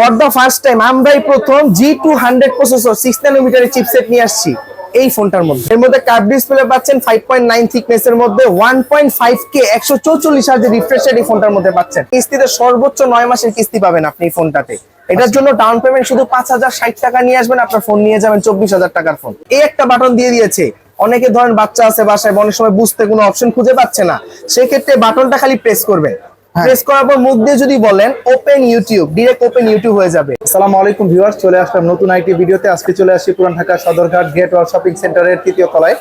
For the first time আমরাই প্রথম G two hundred processor six নানোমিটারের chipset নিয়ে আসছি এই ফোনটার মধ্যে। এর মধ্যে কার্ভ ডিসপ্লে পাচ্ছেন ফাইভ পয়েন্ট নাইন থিকনেস এর মধ্যে ওয়ান পয়েন্ট ফাইভ কে একশো চৌচল্লিশ হাজার রিফ্রেশ এই ফোনটার মধ্যে পাচ্ছেন। কিস্তিতে সর্বোচ্চ নয় মাসের কিস্তি পাবেন আপনি এই ফোনটাতে। এটার জন্য ডাউন পেমেন্ট শুধু পাঁচ হাজার ষাট টাকা নিয়ে আসবেন, আপনার ফোন নিয়ে যাবেন চব্বিশ হাজার টাকার ফোন এই একটা বাটন দিয়ে দিয়েছে। অনেকে ধরেন বাচ্চা আছে বাসায় অনেক সময় বুঝতে কোনো অপশন খুঁজে পাচ্ছে না। সেক্ষেত্রে বাটনটা খালি প্রেস করবেন। প্রেস করার পর মুখ দিয়ে যদি বলেন open YouTube direct open YouTube হয়ে যাবে। আসসালামু আলাইকুম ভিউয়ার্স চলে আসলাম নতুন আইটি ভিডিওতে আজকে চলে আসি Puran Dhaka Sadarghat gate world shopping সেন্টারের তৃতীয় তলায়।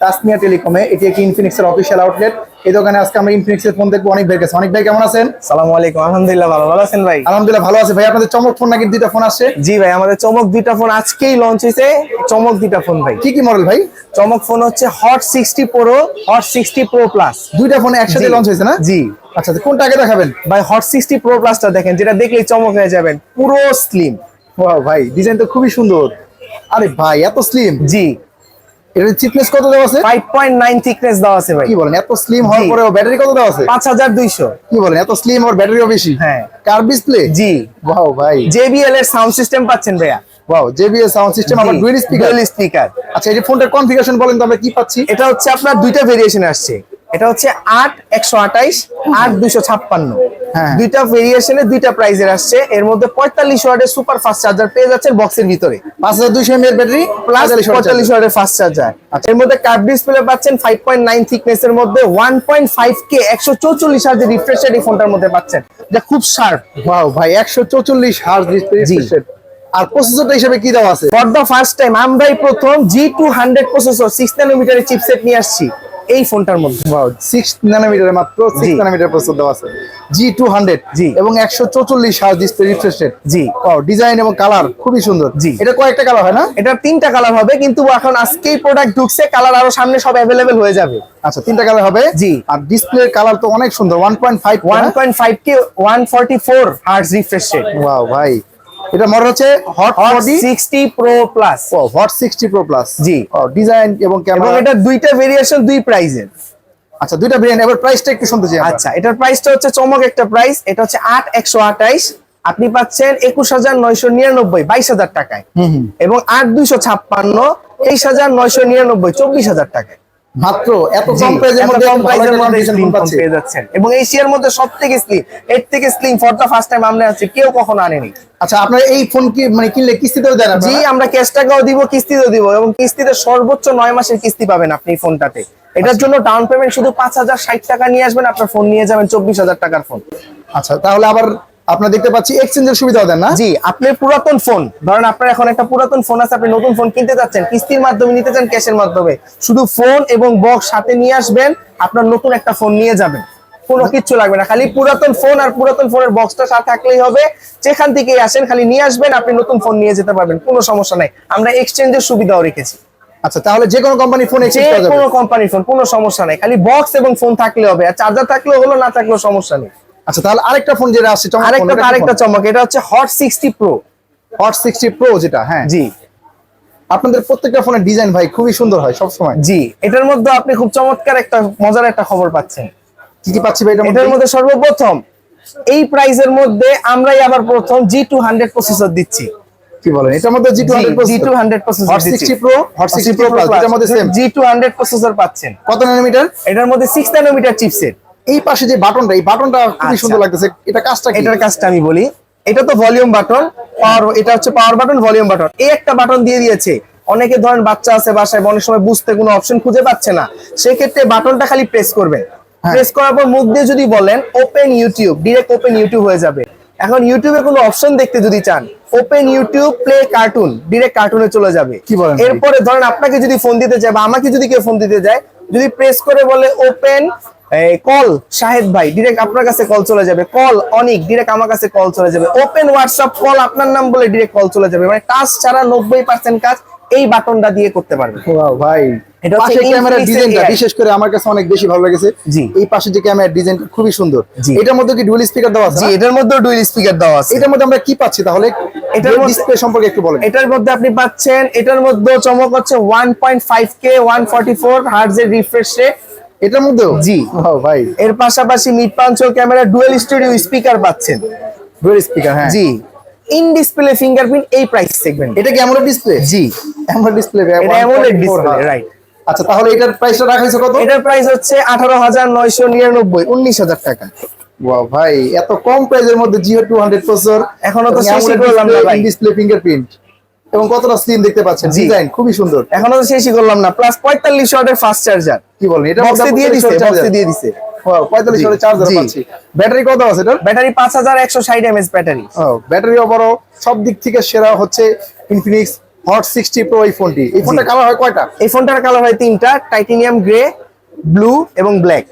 তাসমিয়া টেলিকমে। এটি একটি ইনফিনিক্সের অফিসিয়াল আউটলেট এই দোকানে আজকে আমরা ইনফিনিক্সের ফোন দেখব। অনেক ভাই কাছে। অনেক ভাই কেমন আছেন? সালাম আলাইকুম। আলহামদুলিল্লাহ ভালো। ভালো আছেন ভাই? আলহামদুলিল্লাহ ভালো আছে ভাই। আপনাদের চমক ফোন নাকি দুইটা ফোন আসছে? জি ভাই আমাদের চমক দুইটা ফোন আজকেই লঞ্চ হয়েছে চমক দুইটা ফোন ভাই। কি কি মডেল ভাই? চমক ফোন হচ্ছে hot sixty pro hot sixty pro plus দুইটা ফোন একসাথে লঞ্চ হয়েছে না? জি। আচ্ছা তো কোনটা আগে দেখাবেন? ভাই হট সিক্সটি প্রো প্লাসটা দেখেন যেটা দেখলেই চমক হয়ে যাবেন। পুরো স্লিম ভাই ডিজাইন তো খুবই সুন্দর। আরে ভাই এত স্লিম জি। কত দেওয়া আছে? থিকনেস দেওয়া ভাই। কি বলেন এত স্লিম হওয়ার জি। পরেও ব্যাটারি কত দেওয়া আছে? পাঁচ হাজার দুইশো। কি বলেন এত স্লিম আর ব্যাটারিও বেশি? হ্যাঁ। কার ডিসপ্লে জি। ওয়াও ভাই। এর সাউন্ড সিস্টেম পাচ্ছেন ভাইয়া। ওয়াও সাউন্ড সিস্টেম আবার ডুয়াল স্পিকার স্পিকার আচ্ছা এই ফোনটার কনফিগারেশন বলেন তো আমরা কি পাচ্ছি? এটা হচ্ছে আপনার দুইটা ভেরিয়েশন আসছে। এটা হচ্ছে আট একশো আঠাইশ আট দুইশো ছাপ্পান্ন। দুইটা ভেরিয়েশনে দুইটা প্রাইজের আসছে। এর মধ্যে পঁয়তাল্লিশ ওয়াটের সুপার ফাস্ট চার্জার পেয়ে যাচ্ছেন বক্সের ভিতরে। পাঁচ হাজার দুইশো এমএর ব্যাটারি প্লাস পঁয়তাল্লিশ ওয়াটের ফাস্ট চার্জার এর মধ্যে কার্ভ ডিসপ্লে পাচ্ছেন ফাইভ পয়েন্ট নাইন থিকনেস এর মধ্যে ওয়ান পয়েন্ট ফাইভ কে একশো চৌচল্লিশ হাজার রিফ্রেশ এই ফোনটার মধ্যে পাচ্ছেন। যা খুব শার্প ওয়াও ভাই একশো চৌচল্লিশ হার্জ জি। আর প্রসেসরটা হিসেবে কি দেওয়া আছে? ফর দ্য ফার্স্ট টাইম আমরাই প্রথম G two hundred processor six নানোমিটারের chipset নিয়ে আসছি। এই ফোনটার মধ্যে। সিক্স মাত্র সিক্স জি। নানোমিটার দেওয়া আছে। জি টু হান্ড্রেড জি। এবং একশো চৌচল্লিশ হার্জ ডিসপ্লে রিফ্রেশ রেট জি। ডিজাইন এবং কালার খুবই সুন্দর। জি। এটা কয়েকটা কালার হয় না? এটার তিনটা কালার হবে কিন্তু এখন আজকেই প্রোডাক্ট ঢুকছে কালার আরও সামনে সব অ্যাভেলেবেল হয়ে যাবে। আচ্ছা তিনটা কালার হবে? জি। আর ডিসপ্লের কালার তো অনেক সুন্দর one point five one point five K one forty four hertz refresh rate wow ভাই। এটা মডেল হচ্ছে hot forty sixty pro plus ও হট সিক্সটি প্রো প্লাস জি। ও ডিজাইন এবং ক্যামেরা এবং এটা দুইটা ভেরিয়েশন দুই প্রাইজের আচ্ছা দুইটা ভেরিয়েন্ট এবার প্রাইসটা একটু শুনতে চাই আচ্ছা এটার প্রাইসটা হচ্ছে চমক একটা প্রাইস এটা হচ্ছে আট একশো আঠাইশ। আপনি পাচ্ছেন একুশ হাজার নয়শো নিরানব্বই বাইশ হাজার টাকায়। এবং আট দুইশো ছাপ্পান্ন তেইশ হাজার নয়শো নিরানব্বই চব্বিশ হাজার টাকায়। মাত্র এত কম প্রাইসের মধ্যে কম ভালো মধ্যে condition ফোন ফোন পেয়ে যাচ্ছেন। এবং এশিয়ার মধ্যে সব থেকে স্লিম এর থেকে slim for the first time আমরা আছি কেউ কখনো আনেনি। আচ্ছা আপনার এই ফোন কি মানে কিনলে কিস্তিতেও দেন জি আপনারা? আমরা ক্যাশ টাকাও দিব কিস্তিতেও দিব এবং কিস্তিতে সর্বোচ্চ নয় মাসের কিস্তি পাবেন আপনি এই ফোনটাতে এটার জন্য ডাউন পেমেন্ট শুধু পাঁচ হাজার ষাট টাকা নিয়ে আসবেন আপনার ফোন নিয়ে যাবেন চব্বিশ হাজার টাকার ফোন আচ্ছা তাহলে আবার আপনার দেখতে পাচ্ছি এক্সচেঞ্জের সুবিধাও দেন না? জি আপনার পুরাতন ফোন ধরেন আপনার এখন একটা পুরাতন ফোন আছে আপনি নতুন ফোন কিনতে যাচ্ছেন কিস্তির মাধ্যমে নিতে চান ক্যাশের মাধ্যমে। শুধু ফোন এবং বক্স সাথে নিয়ে আসবেন আপনার নতুন একটা ফোন নিয়ে যাবেন। কোনো কিচ্ছু লাগবে না খালি পুরাতন ফোন আর পুরাতন ফোনের বক্সটা সাথে থাকলেই হবে। যেখান থেকে আসেন খালি নিয়ে আসবেন আপনি নতুন ফোন নিয়ে যেতে পারবেন কোনো সমস্যা নাই। আমরা এক্সচেঞ্জের সুবিধাও রেখেছি। আচ্ছা তাহলে যে কোনো কোম্পানির ফোন এক্সচেঞ্জ করা যাবে। কোনো কোম্পানির ফোন কোনো সমস্যা নাই খালি বক্স এবং ফোন থাকলে হবে আর চার্জার থাকলেও হলো না থাকলেও সমস্যা নেই। আচ্ছা তাহলে আরেকটা ফোন যেটা আসছে আরেকটা আরেকটা চমক এটা হচ্ছে hot sixty pro hot sixty pro যেটা হ্যাঁ। জি। আপনাদের প্রত্যেকটা ফোনের ডিজাইন ভাই খুবই সুন্দর হয় সব সময় জি এটার মধ্যে আপনি খুব চমৎকার একটা মজার একটা খবর পাচ্ছেন। কি কি পাচ্ছি ভাই এটার মধ্যে? সর্বপ্রথম এই প্রাইজের মধ্যে আমরাই আবার প্রথম জি টু হান্ড্রেড প্রসেসর দিচ্ছি। কি বলেন? এটার মধ্যে G two two hundred processor hot sixty pro hot sixty pro plus এটার মধ্যে জি টু হান্ড্রেড প্রসেসর পাচ্ছেন। কত নানোমিটার এটার মধ্যে সিক্স নানোমিটার চিপসেট এই পাশে যে বাটনটা এই বাটনটা খুবই আচ্ছা। সুন্দর লাগতেছে। এটা কাজটা এটার কাজটা আমি বলি। এটা তো ভলিউম বাটন। পাওয়ার এটা হচ্ছে পাওয়ার বাটন ভলিউম বাটন। এই একটা বাটন দিয়ে দিয়েছে। অনেকে ধরেন বাচ্চা আছে বাসায় অনেক সময় বুঝতে কোনো অপশন খুঁজে পাচ্ছে না। সেক্ষেত্রে বাটনটা খালি প্রেস করবেন। হ্যাঁ। প্রেস করার পর মুখ দিয়ে যদি বলেন open YouTube direct open YouTube হয়ে যাবে। এখন ইউটিউবে কোনো অপশন দেখতে যদি চান open YouTube play cartoon direct কার্টুনে চলে যাবে। কি বলেন? এরপরে ধরেন আপনাকে যদি ফোন দিতে চায় বা আমাকে যদি কেউ ফোন দিতে যায় যদি প্রেস করে বলে ওপেন কল শাহেদ ভাই ডিরেক্ট আপনার কাছে কল চলে যাবে। কল অনিক ডিরেক্ট আমার কাছে কল চলে যাবে। ওপেন হোয়াটসঅ্যাপ কল আপনার নাম বলে ডিরেক্ট কল চলে যাবে। মানে টাচ ছাড়া নব্বই পার্সেন্ট কাজ এই বাটনটা দিয়ে করতে পারবে। ভাই। এটা পাশে ক্যামেরার ডিজাইনটা বিশেষ করে আমার কাছে অনেক বেশি ভালো লেগেছে। জি। এই পাশে যে ক্যামেরার ডিজাইনটা খুবই সুন্দর। জি। এটার মধ্যে কি ডুয়াল স্পিকার দেওয়া আছে জি এটার মধ্যে ডুয়েল স্পিকার দেওয়া আছে। এটার মধ্যে আমরা কি পাচ্ছি তাহলে? এটার ডিসপ্লে সম্পর্কে একটু বলেন। এটার মধ্যে আপনি পাচ্ছেন এটার মধ্যে চমক হচ্ছে এর রিফ্রেশ রেট এটার মধ্যেও? জি। ও ভাই। এর পাশাপাশি mid punch hole camera dual studio speaker পাচ্ছেন। ডুয়াল স্পিকার হ্যাঁ। জি। ইন ডিসপ্লে ফিঙ্গারপ্রিন্ট এই প্রাইস সেগমেন্ট এটা কি অ্যামোলেড ডিসপ্লে জি। অ্যামোলেড ডিসপ্লে এটা AMOLED display, right. আচ্ছা তাহলে এটার প্রাইসটা রাখা হয়েছে কত? এটার প্রাইস হচ্ছে আঠারো হাজার নয়শো নিরানব্বই উনিশ হাজার টাকা। ওয়াও ভাই এত কম প্রাইসের মধ্যে জিও টু হান্ড্রেড প্রসেসর এখনও তো শেষই করলাম না ভাই। ডিসপ্লে ফিঙ্গারপ্রিন্ট এবং কতটা স্লিম দেখতে পাচ্ছেন। ডিজাইন খুবই সুন্দর। এখনও তো শেষই করলাম না। প্লাস পঁয়তাল্লিশ ওয়াটের ফাস্ট চার্জার কি বলেন এটা বক্সে দিয়ে দিছে বক্সে দিয়ে দিছে। পঁয়তাল্লিশ জি, ওয়াটের চার্জার পাচ্ছি। ব্যাটারি কত আছে এটার? ব্যাটারি পাঁচ হাজার একশো ষাট এমএস ব্যাটারি ব্যাটারিও বড়। সব দিক থেকে সেরা হচ্ছে ইনফিনিক্স হট সিক্সটি প্রো এই ফোনটি। এই ফোনটা কালার হয় কয়টা? এই ফোনটার কালার হয় তিনটা টাইটেনিয়াম গ্রে ব্লু এবং ব্ল্যাক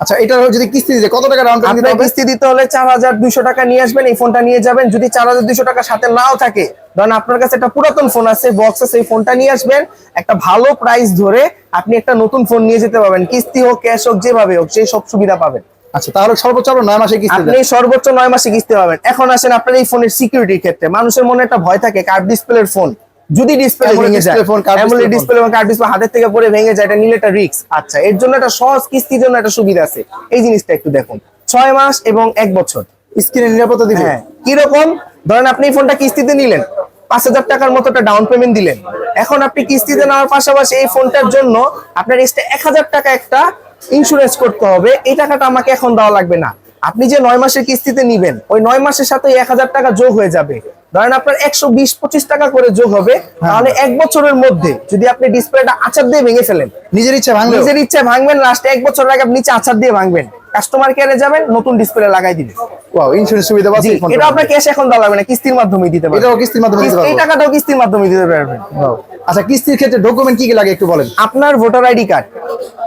আচ্ছা এটা যদি কিস্তি দিতে কত টাকা ডাউন পেমেন্ট দিতে হবে? কিস্তি দিতে হলে চার হাজার দুইশো টাকা নিয়ে আসবেন এই ফোনটা নিয়ে যাবেন। যদি চার হাজার দুইশো টাকা সাথে নাও থাকে ধরেন আপনার কাছে একটা পুরাতন ফোন আছে বক্স আছে এই ফোনটা নিয়ে আসবেন। একটা ভালো প্রাইস ধরে আপনি একটা নতুন ফোন নিয়ে যেতে পারবেন। কিস্তি হোক ক্যাশ হোক যেভাবে হোক সেই সব সুবিধা পাবেন। আচ্ছা তাহলে সর্বোচ্চ আপনার নয় মাসে কিস্তি আপনি সর্বোচ্চ নয় মাসে কিস্তি পাবেন। এখন আসেন আপনার এই ফোনের সিকিউরিটির ক্ষেত্রে। মানুষের মনে একটা ভয় থাকে কার্ড ডিসপ্লের ফোন যদি ডিসপ্লে ভেঙে যায়। ডিসপ্লে এবং কার্ড ডিসপ্লে হাতের থেকে পড়ে ভেঙে যায় এটা নিলে একটা রিস্ক আচ্ছা এর জন্য একটা সহজ কিস্তির জন্য একটা সুবিধা আছে। এই জিনিসটা একটু দেখুন। ছয় মাস এবং এক বছর। স্ক্রিনে নিরাপত্তা দিবে। হ্যাঁ কীরকম? ধরেন আপনি এই ফোনটা কিস্তিতে নিলেন পাঁচ হাজার টাকার মতো একটা ডাউন পেমেন্ট দিলেন। এখন আপনি কিস্তিতে নেওয়ার পাশাপাশি এই ফোনটার জন্য আপনার এক্সট্রা এক হাজার টাকা একটা ইন্স্যুরেন্স করতে হবে। এই টাকাটা আমাকে এখন দেওয়া লাগবে না। আপনি যে নয় মাসের কিস্তিতে নিবেন ওই নয় মাসের সাথে এক হাজার টাকা যোগ হয়ে যাবে। ধরেন আপনার একশো বিশ পঁচিশ টাকা করে যোগ হবে। তাহলে এক বছরের মধ্যে যদি আপনি ডিসপ্লেটা আচার দিয়ে ভেঙে ফেলেন নিজের ইচ্ছা ভাঙবেন নিজের ইচ্ছা ভাঙবেন লাস্টে এক বছর আগে আপনি নিচে আচার দিয়ে ভাঙবেন। কাস্টমার কেয়ারে যাবেন নতুন ডিসপ্লে লাগাই দিবে ওয়াও ইন্স্যুরেন্স সুবিধা ফোনটা এটা আপনার ক্যাশ এখন দেওয়া লাগবে না কিস্তির মাধ্যমে দিতে পারবেন। এটাও কিস্তির মাধ্যমে দিতে কিস্তি- এই টাকাটাও কিস্তির মাধ্যমে দিতে পারবেন. আচ্ছা কিস্তির ক্ষেত্রে ডকুমেন্ট কি কি লাগে একটু বলেন? আপনার ভোটার আইডি কার্ড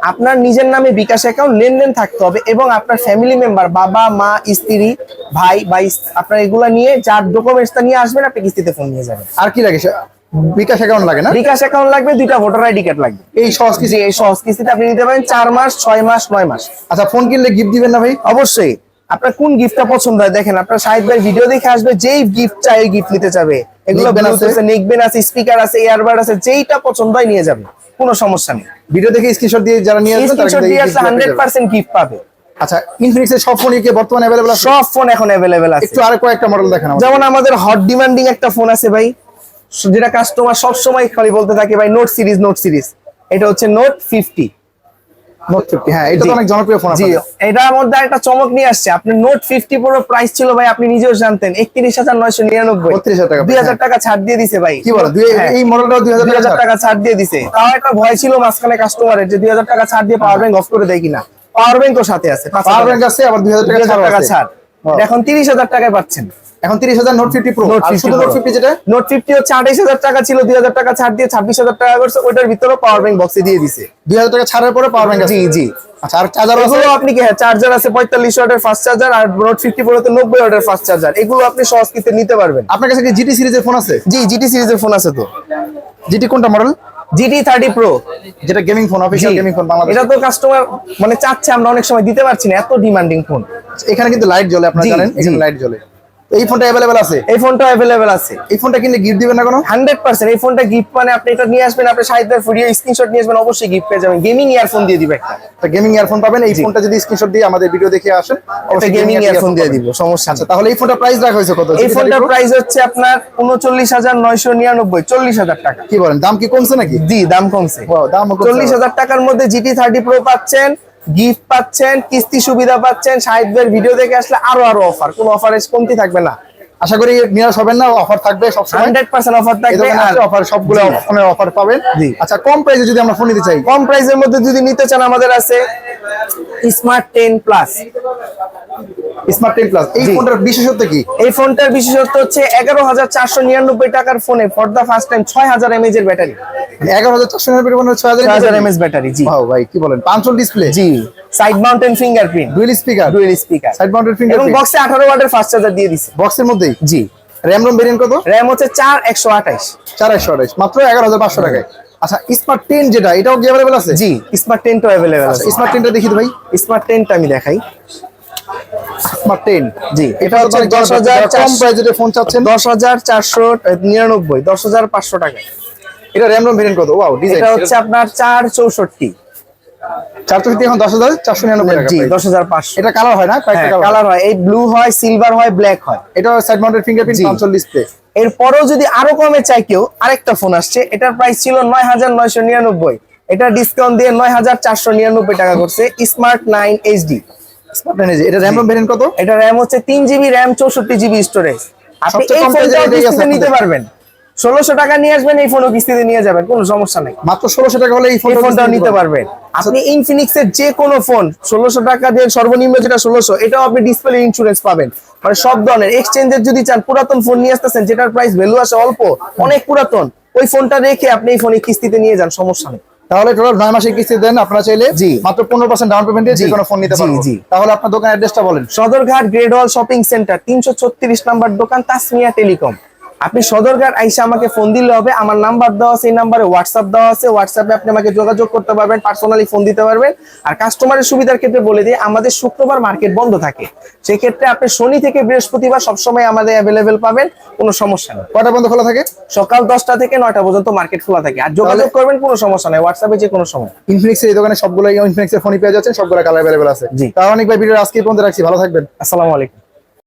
আপনার নিজের নামে বিকাশ অ্যাকাউন্ট লেনদেন থাকতে হবে এবং আপনার ফ্যামিলি মেম্বার বাবা মা স্ত্রী ভাই বা আপনার এগুলা নিয়ে যার ডকুমেন্টসটা নিয়ে আসবেন আপনি কিস্তিতে ফোন নিয়ে যাবেন। আর কি লাগে বিকাশ অ্যাকাউন্ট লাগে না বিকাশ অ্যাকাউন্ট লাগবে দুইটা ভোটার আইডি কার্ড লাগবে এই সহজ জি কিস্তি এই সহজ কিস্তিতে আপনি নিতে পারেন চার মাস ছয় মাস নয় মাস আচ্ছা ফোন কিনলে গিফট দিবেন না ভাই অবশ্যই আপনার কোন গিফটটা পছন্দ হয় দেখেন আপনার সাহিদ ভাই ভিডিও দেখে আসবে যেই গিফট চাই ওই গিফট নিতে যাবে এগুলো Neckband আছে? আছে নেকবেন আছে স্পিকার আছে ইয়ারবাড আছে যেইটা পছন্দ হয় নিয়ে যাবে কোনো সমস্যা নেই ভিডিও দেখে স্ক্রিনশট দিয়ে যারা নিয়ে আসবে তারা স্ক্রিনশট কিন্তু এই দিয়ে gift আসলে পেয়ে হান্ড্রেড যাবে। পার্সেন্ট গিফট পাবে আচ্ছা ইনফিনিক্স এর সব ফোনই কি বর্তমানে अवेलेबल আছে সব ফোন এখন অ্যাভেলেবেল আছে একটু আর কয়েকটা মডেল দেখান আমাদের যেমন আমাদের হট ডিমান্ডিং একটা ফোন আছে ভাই যেটা কাস্টমার সব সময় খালি বলতে থাকে ভাই নোট সিরিজ নোট সিরিজ এটা হচ্ছে নোট ফিফটি নোট 50 হ্যাঁ এটা তো অনেক জনপ্রিয় ফোন এটার মধ্যে একটা চমক নিয়ে আসছে। আপনি নোট ফিফটি পুরো প্রাইস ছিল ভাই আপনি নিজেও জানতেন একত্রিশ হাজার নয়শো নিরানব্বই। টাকা, দুই হাজার হ্যাঁ। টাকা ছাড় দিয়ে দিছে ভাই। কি বলো দুই হ্যাঁ। এই 2000 দুই হাজার টাকা ছাড়? দিয়ে দিছে। তাও একটা ভয় ছিল মাঝখানে কাস্টমারের যে দুই হাজার টাকা ছাড় দিয়ে পাওয়ার ব্যাংক অফ করে দেয় কিনা। পাওয়ার ব্যাংকও সাথে আছে পাওয়ার ব্যাংক আছে আবার 2000 টাকা ছাড় টাকা ছাড়। এখন তিরিশ হাজার টাকায় পাচ্ছেন। এখন 30000 নোট 50 প্রো আর শুধু নোট 50 যেটা? নোট ফিফটি হচ্ছে আঠাইশ হাজার টাকা ছিল দুই হাজার টাকা ছাড় দিয়ে ছাব্বিশ হাজার টাকা করছে ওইটার ভিতরে পাওয়ার ব্যাংক বক্সে দিয়ে দিছে। 2000 টাকা ছাড়ের পরে পাওয়ার ব্যাংক আছে। জি জি। আচ্ছা আর চার্জার আছে? আপনি কি হ্যাঁ চার্জার আছে পঁয়তাল্লিশ ওয়াটের ফাস্ট চার্জার আর নোট ফিফটি প্রোতে নব্বই ওয়াটের ফাস্ট চার্জার এগুলো আপনি সহজ কিনতে নিতে পারবেন। আপনার কাছে কি জিটি সিরিজের ফোন আছে? জি জিটি সিরিজের ফোন আছে তো। জিটি কোনটা মডেল জিটি থার্টি প্রো যেটা gaming phone official gaming phone Bangladesh এটা তো কাস্টমার মানে চাচ্ছে আমরা অনেক সময় দিতে পারছি না এত ডিমান্ডিং ফোন এখানে কিন্তু লাইট জ্বলে আপনারা জানেন এখানে। লাইট জ্বলে। এই ফোনটা अवेलेबल আছে এই ফোনটা অ্যাভেলেবেল আছে এই ফোনটা কিনলে গিফট দিবেন না কোনো হান্ড্রেড পার্সেন্ট এই ফোনটা গিফট মানে আপনি এটা নিয়ে আসবেন আপনার সাহিত্যের ভিডিও স্ক্রিনশট নিয়ে আসবেন অবশ্যই গিফট পেয়ে যাবেন গেমিং ইয়ারফোন দিয়ে দিবে একটা একটা গেমিং ইয়ারফোন পাবেন এই ফোনটা যদি স্ক্রিনশট দিয়ে আমাদের ভিডিও দেখে আসেন একটা অবশ্যই গেমিং gaming ইয়ারফোন দিয়ে পাবেন। দিব সমস্যা আচ্ছা নেই তাহলে এই ফোনটা প্রাইস রাখা হয়েছে কত এই GT ফোনটার 30 Pro? প্রাইস হচ্ছে আপনার উনচল্লিশ হাজার নয়শো নিরানব্বই চল্লিশ হাজার টাকা কি বলেন দাম কি কমছে নাকি জি দাম কমছে Wow, দামও কমছে চল্লিশ হাজার টাকার মধ্যে জিটি থার্টি প্রো পাচ্ছেন গিফট পাচ্ছেন কিস্তি সুবিধা পাচ্ছেন সাহিত্যের ভিডিও দেখে আসলে আরও আরও অফার কোনো অফার কমতি থাকবে না। আশা করি নিরাশ হবেন না অফার থাকবে হান্ড্রেড পার্সেন্ট অফার এই থাকবে আর অফার সবগুলো। ফোনের অফার পাবেন। জি। আচ্ছা কম প্রাইসে যদি আমরা ফোন নিতে চাই। কম প্রাইসের মধ্যে যদি নিতে চান আমাদের আছে smart ten plus smart ten plus এই ফোনটার বিশেষত্ব কি? এই ফোনটার বিশেষত্ব হচ্ছে এগারো হাজার চারশো নিরানব্বই টাকার ফোনে ফর দা ফার্স্ট টাইম ছয় হাজার এমএজ এর ব্যাটারি এগারো হাজার চারশো নিরানব্বই ছয় হাজার এমএজ ব্যাটারি জি। ভাই ভাই কি বলেন? পাঁচশো ডিসপ্লে জি। Side mounted fingerprint dual speaker dual speaker side এবং বক্সে আঠারো ওয়াটের ফাস্ট চার্জার দিয়ে দিছে। বক্সের মধ্যেই? জি। র্যাম রোম ভেরিয়েন্ট কত? র্যাম হচ্ছে চার একশো আঠাইশ চার একশো আঠাইশ মাত্র এগারো হাজার পাঁচশো টাকায়। আচ্ছা স্মার্ট টেন যেটা এটাও কি অ্যাভেলেবল আছে? জি স্মার্ট টেনটা অ্যাভেলেবেল আছে। স্মার্ট টেনটা দেখি তো ভাই। স্মার্ট টেনটা আমি দেখাই। টেন জি। এটা হচ্ছে দশ হাজার কম প্রাইজের ফোন চাচ্ছেন? দশ হাজার চারশো নিরানব্বই দশ হাজার পাঁচশো টাকা। এটা র্যাম রোম ভেরিয়েন্ট কত? ওয়াও ডিজাইন এটা হচ্ছে আপনার চার চৌষট্টি। চার চৌষট্টি এখন দশ হাজার চারশো নিরানব্বই জি দশ হাজার পাঁচশো। এটা কালার হয় না? কয়েকটা কালার কালার হয়। এই ব্লু হয় সিলভার হয় ব্ল্যাক হয়। এটা সাইড মাউন্টেড ফিঙ্গারপ্রিন্ট জি। কনসোল ডিসপ্লে এরপরেও যদি আরও কমে চাই কেউ আরেকটা ফোন আসছে। এটার প্রাইস ছিল নয় হাজার নয়শো নিরানব্বই। এটা ডিসকাউন্ট দিয়ে নয় হাজার চারশো নিরানব্বই টাকা করছে স্মার্ট নাইন এইচডি এটা র্যাম ভেরিয়েন্ট কত? এটা র্যাম হচ্ছে তিন জিবি র্যাম চৌষট্টি জিবি স্টোরেজ আপনি এই কম price এ ফোনটাও এটাই আছে কিস্তিতে নিতে পারবেন। ষোলোশো টাকা নিয়ে আসবেন এই ফোনও কিস্তিতে নিয়ে যাবেন কোনো সমস্যা নেই। মাত্র ষোলোশো টাকা হলে এই এই ফোনটাও নিতে পারবেন। আপনি ইনফিনিক্স এর যে কোনো ফোন ষোলোশো টাকা দিয়ে সর্বনিম্ন যেটা ষোলোশো এটাও আপনি ডিসপ্লে ইন্স্যুরেন্স পাবেন। মানে সব ধরনের এক্সচেঞ্জের যদি চান পুরাতন ফোন নিয়ে আসতেছেন যেটার প্রাইস ভ্যালু আছে অল্প অনেক পুরাতন ওই ফোনটা রেখে আপনি এই ফোনে কিস্তিতে নিয়ে যান সমস্যা নেই। তাহলে টোটাল নয় মাসের কিস্তি দেন আপনারা চাইলে জি। মাত্র পনেরো পার্সেন্ট ডাউন পেমেন্ট দিয়ে যে কোনো ফোন নিতে পারবেন জি। তাহলে আপনার দোকান অ্যাড্রেসটা বলেন Sadarghat great wall shopping centre তিনশো ছত্রিশ নাম্বার দোকান তাসমিয়া টেলিকম আপনি সদরঘাট আইসা আমাকে ফোন দিলে হবে আমার নাম্বার দেওয়া আছে এই নাম্বারে হোয়াটসঅ্যাপ দেওয়া আছে হোয়াটসঅ্যাপে আপনি আমাকে যোগাযোগ করতে পারবেন পার্সোনালি ফোন দিতে পারবেন। আর কাস্টমারের সুবিধার ক্ষেত্রে বলে দিই আমাদের শুক্রবার মার্কেট বন্ধ থাকে। সেক্ষেত্রে আপনি শনি থেকে বৃহস্পতিবার সবসময় আমাদের অ্যাভেলেবেল পাবেন কোনো সমস্যা নেই। কটা বন্ধ খোলা থাকে? সকাল দশটা থেকে নয়টা পর্যন্ত মার্কেট খোলা থাকে। আর যোগাযোগ করবেন কোনো সমস্যা নেই হোয়াটসঅ্যাপে যে কোনো সময়। ইনফিনিক্স এই দোকানে সবগুলো ইনফিনিক্স এর ফোনই পেয়ে যাচ্ছেন সবগুলো কালার অ্যাভেলেবল আছে। জি। তাহলে অনেক ভাই ভিডিও আজকে পর্যন্ত রাখছি ভালো থাকবেন। আসসালামু আলাইকুম।